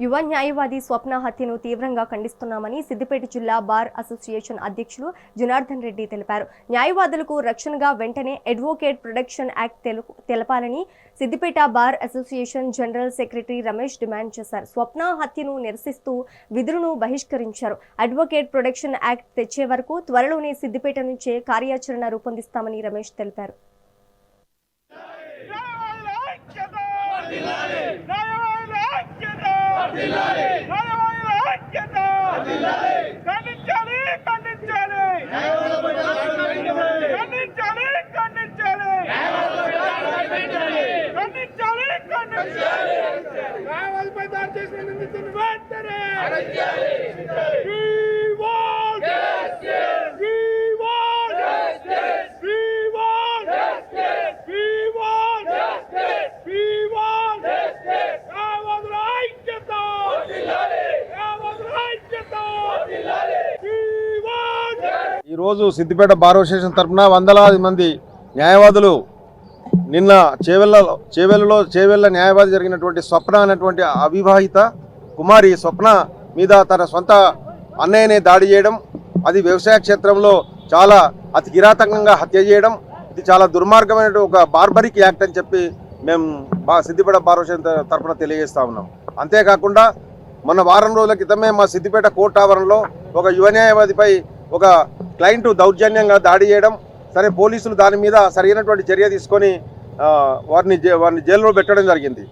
యువ న్యాయవాది స్వప్న హత్యను తీవ్రంగా ఖండిస్తున్నామని సిద్దిపేట జిల్లా బార్ అసోసియేషన్ అధ్యక్షులు జనార్దన్ రెడ్డి తెలిపారు. న్యాయవాదులకు రక్షణగా వెంటనే అడ్వోకేట్ ప్రొటెక్షన్ యాక్ట్ తెలు- తెలపాలని Siddipet bar association general secretary Ramesh demand చేశారు. స్వప్న హత్యను నిరసిస్తూ విధులను బహిష్కరించారు. అడ్వకేట్ ప్రొటెక్షన్ యాక్ట్ తెచ్చే వరకు త్వరలోనే సిద్దిపేట నుంచే కార్యాచరణ రూపొందిస్తామని రమేష్ తెలిపారు. ఖండించాలి ఖండించాలి. ఖండించాలి ఖండించాలి. ఖండించాలి ఖండించాలి. న్యాయవాదిపై దాడి చేసిన నిందితుని వెంటనే ఈరోజు సిద్దిపేట బార్ అసోసియేషన్ తరఫున వందలాది మంది న్యాయవాదులు నిన్న చేవెళ్ళలో చేవెళ్ళలో చేవెళ్ళ న్యాయవాది జరిగినటువంటి స్వప్న అనేటువంటి అవివాహిత కుమారి స్వప్న మీద తన సొంత అన్నయ్యనే దాడి చేయడం అది వ్యవసాయ క్షేత్రంలో చాలా అతి కిరాతకంగా హత్య చేయడం ఇది చాలా దుర్మార్గమైన ఒక బార్బరిక్ యాక్ట్ అని చెప్పి మేము బా సిద్దిపేట బార్ అసోసియేషన్ తరఫున తెలియజేస్తా ఉన్నాం. అంతేకాకుండా మొన్న వారం రోజుల క్రితమే మా సిద్దిపేట కోర్టు ఆవరణలో ఒక యువ న్యాయవాదిపై ఒక క్లయింట్ దౌర్జన్యంగా దాడి చేయడం సరే పోలీసులు దాని మీద సరైనటువంటి చర్య తీసుకొని వారిని వారిని జైల్లో పెట్టడం జరిగింది.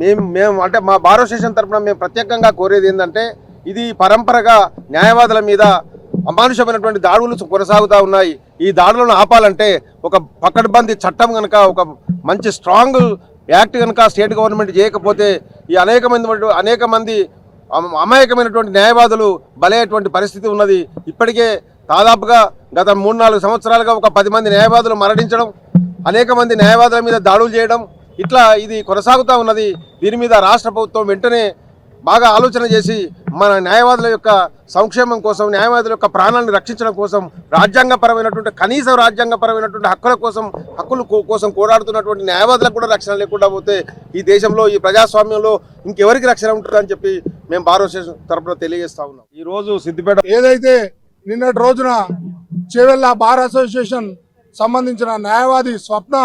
మేము మేము అంటే మా బార్ అసోసియేషన్ తరఫున మేము ప్రత్యేకంగా కోరేది ఏంటంటే ఇది పరంపరగా న్యాయవాదుల మీద అమానుషమైనటువంటి దాడులు కొనసాగుతూ ఉన్నాయి. ఈ దాడులను ఆపాలంటే ఒక పకడ్బందీ చట్టం కనుక ఒక మంచి స్ట్రాంగ్ యాక్ట్ కనుక స్టేట్ గవర్నమెంట్ చేయకపోతే ఈ అనేక అనేక మంది అమాయకమైనటువంటి న్యాయవాదులు బలైనటువంటి పరిస్థితి ఉన్నది. ఇప్పటికే దాదాపుగా గత మూడు నాలుగు సంవత్సరాలుగా ఒక పది మంది న్యాయవాదులు మరణించడం అనేక మంది న్యాయవాదుల మీద దాడులు చేయడం ఇట్లా ఇది కొనసాగుతూ ఉన్నది. దీని మీద రాష్ట్ర ప్రభుత్వం వెంటనే బాగా ఆలోచన చేసి మన న్యాయవాదుల యొక్క సంక్షేమం కోసం న్యాయవాదుల యొక్క ప్రాణాలను రక్షించడం కోసం రాజ్యాంగపరమైనటువంటి కనీసం రాజ్యాంగపరమైనటువంటి హక్కుల కోసం హక్కుల కోసం కోరాడుతున్నటువంటి న్యాయవాదులకు కూడా రక్షణ లేకుండా పోతే ఈ దేశంలో ఈ ప్రజాస్వామ్యంలో ఇంకెవరికి రక్షణ ఉంటుందని చెప్పి మేము భారతదేశం తరపున తెలియజేస్తా ఉన్నాం. ఈ రోజు సిద్దిపేట ఏదైతే నిన్నటి రోజున చేవెళ్ళ బార్ అసోసియేషన్ సంబంధించిన న్యాయవాది స్వప్న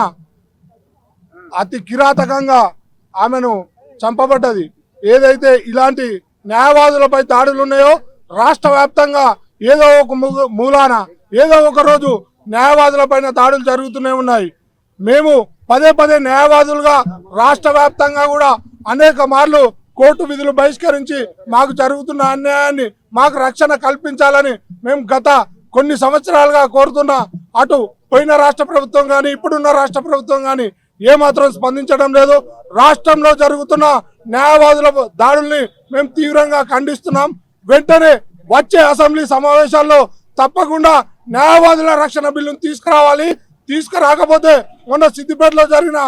అతి కిరాతకంగా ఆమెను చంపబడ్డది. ఏదైతే ఇలాంటి న్యాయవాదులపై దాడులు ఉన్నాయో రాష్ట్ర వ్యాప్తంగా ఏదో ఒక మూలాన ఏదో ఒక రోజు న్యాయవాదులపైన దాడులు జరుగుతూనే ఉన్నాయి. మేము పదే పదే న్యాయవాదులుగా రాష్ట్ర వ్యాప్తంగా కూడా అనేక మార్లు కోర్టు విధులు బహిష్కరించి మాకు జరుగుతున్న అన్యాయాన్ని మాకు రక్షణ కల్పించాలని మేము గత కొన్ని సంవత్సరాలుగా కోరుతున్న అటు పోయిన రాష్ట్ర ప్రభుత్వం కానీ ఇప్పుడున్న రాష్ట్ర ప్రభుత్వం కానీ ఏమాత్రం స్పందించడం లేదు. రాష్ట్రంలో జరుగుతున్న న్యాయవాదుల దాడుల్ని మేము తీవ్రంగా ఖండిస్తున్నాం. వెంటనే వచ్చే అసెంబ్లీ సమావేశాల్లో తప్పకుండా న్యాయవాదుల రక్షణ బిల్లును తీసుకురావాలి. తీసుకురాకపోతే మొన్న సిద్దిపేటలో జరిగిన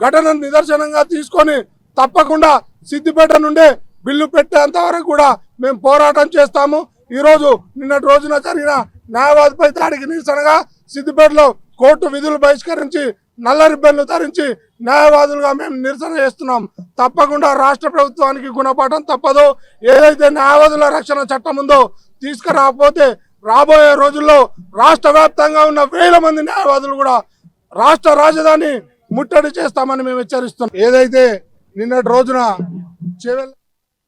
ఘటనను నిదర్శనంగా తీసుకొని తప్పకుండా సిద్దిపేట నుండే బిల్లు పెట్టేంత వరకు కూడా మేము పోరాటం చేస్తాము. ఈరోజు నిన్నటి రోజున జరిగిన న్యాయవాదిపై దాడికి నిరసనగా సిద్దిపేటలో కోర్టు విధులు బహిష్కరించి నల్ల రిబ్బన్లు ధరించి న్యాయవాదులుగా మేము నిరసన చేస్తున్నాం. తప్పకుండా రాష్ట్ర ప్రభుత్వానికి గుణపాఠం తప్పదు. ఏదైతే న్యాయవాదుల రక్షణ చట్టం ఉందో తీసుకురాకపోతే రాబోయే రోజుల్లో రాష్ట్ర వ్యాప్తంగా ఉన్న వేల మంది న్యాయవాదులు కూడా రాష్ట్ర రాజధాని ముట్టడి చేస్తామని మేము హెచ్చరిస్తున్నాం. ఏదైతే నిన్నటి రోజున చెవెల్